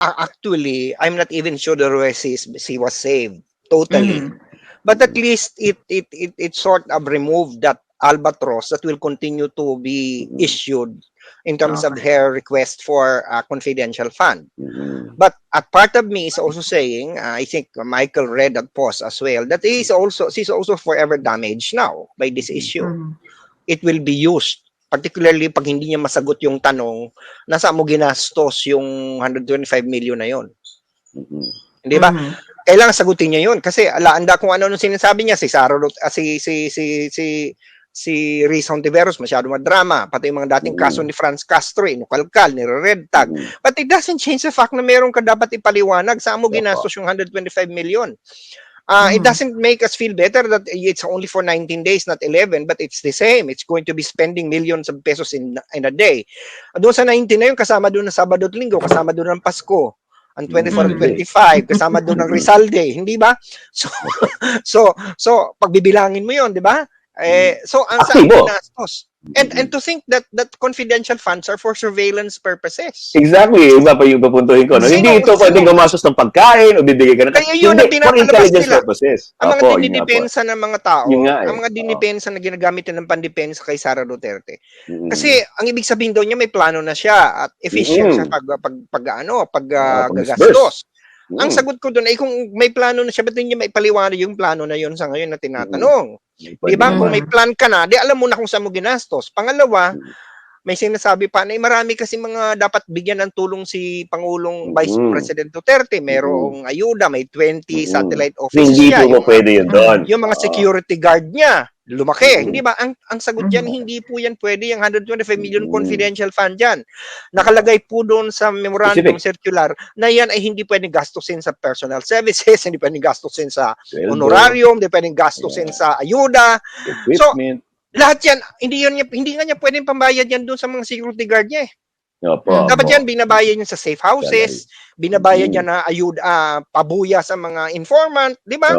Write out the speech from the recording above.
a- actually, I'm not even sure the rest is she was saved totally. Mhm. But at least it it it it sort of removed that albatross that will continue to be Mhm. issued in terms of Okay. her request for a confidential fund. Mhm. But a part of me is also saying, uh, I think Michael read that post as well, that is also she's also forever damaged now by this issue. Mhm. It will be used, particularly pag hindi niya masagot yung tanong, nasa mo ginastos yung 125 million na yon. Mhm. Hindi ba? Mhm. Kailangan sagutin niya yun kasi alaanda kung ano nung sinasabi niya si Sara Rut- ah, si si si si si Riz Hontiveros masyado madrama pati yung mga dating Mm. kaso ni Franz Castro inukalkal ni Red Tag. But it doesn't change the fact na meron ka dapat ipaliwanag saan mo ginastos yung 125 million. Uh, It Mhm. doesn't make us feel better that it's only for 19 days, not 11, but it's the same. It's going to be spending millions of pesos in, in a day. Doon sa 19 na yun, kasama doon ng Sabado at Linggo, kasama doon ng Pasko, ang 24 at Mhm. 25, kasama doon ng Rizal Day, hindi ba? So, so, so, pagbibilangin mo yun, di ba? Eh, so, ang Aktibo. ginastos? And, and to think that that confidential funds are for surveillance purposes. Exactly, iba pa yung papuntuhin ko. No? Sino- Hindi ito sino- pwedeng gumastos ng pagkain o bibigay ka ng... Kaya yun ang pinapalabas nila. purposes. Ang mga Opo, yun nga po. dinidepensa ng mga tao, nga eh. ang mga dinidepensa na ginagamit na ng pandepensa kay Sara Duterte. Mhm. Kasi ang ibig sabihin daw niya may plano na siya at efficient Mm. sa pag pag, pag ano, pag Ah, uh, pag-disburse. Mhm. Ang sagot ko doon ay kung may plano na siya, ba't hindi niya maipaliwanag yung plano na yun sa ngayon na tinatanong? Di ba? Kung may plan ka na, di alam mo na kung saan mo ginastos. Pangalawa, Mm. may sinasabi pa na eh, marami kasi mga dapat bigyan ng tulong si Pangulong Vice Mm. President Duterte. Merong ayuda, may 20 Mm. satellite office Hindi siya. po Yung pwede yun doon. yung mga Oo. security guard niya, lumaki. Mm. Hindi ba? Ang, ang sagot dyan, Mhm. hindi po yan pwede. Yung 125 million Mm. confidential fund dyan. Nakalagay po doon sa memorandum circular na yan ay hindi pwedeng gastusin sa personal services, hindi pwedeng gastusin sa honorarium, hindi pwedeng gastusin sa ayuda. equipment. Lahat yan, hindi, yan, niya- hindi nga niya pwedeng pambayad yan doon sa mga security guard niya. Eh. Opo. Dapat opo. yan, binabayad niya sa safe houses, binabayad Mm. niya na ayuda, ah, pabuya sa mga informant, di ba?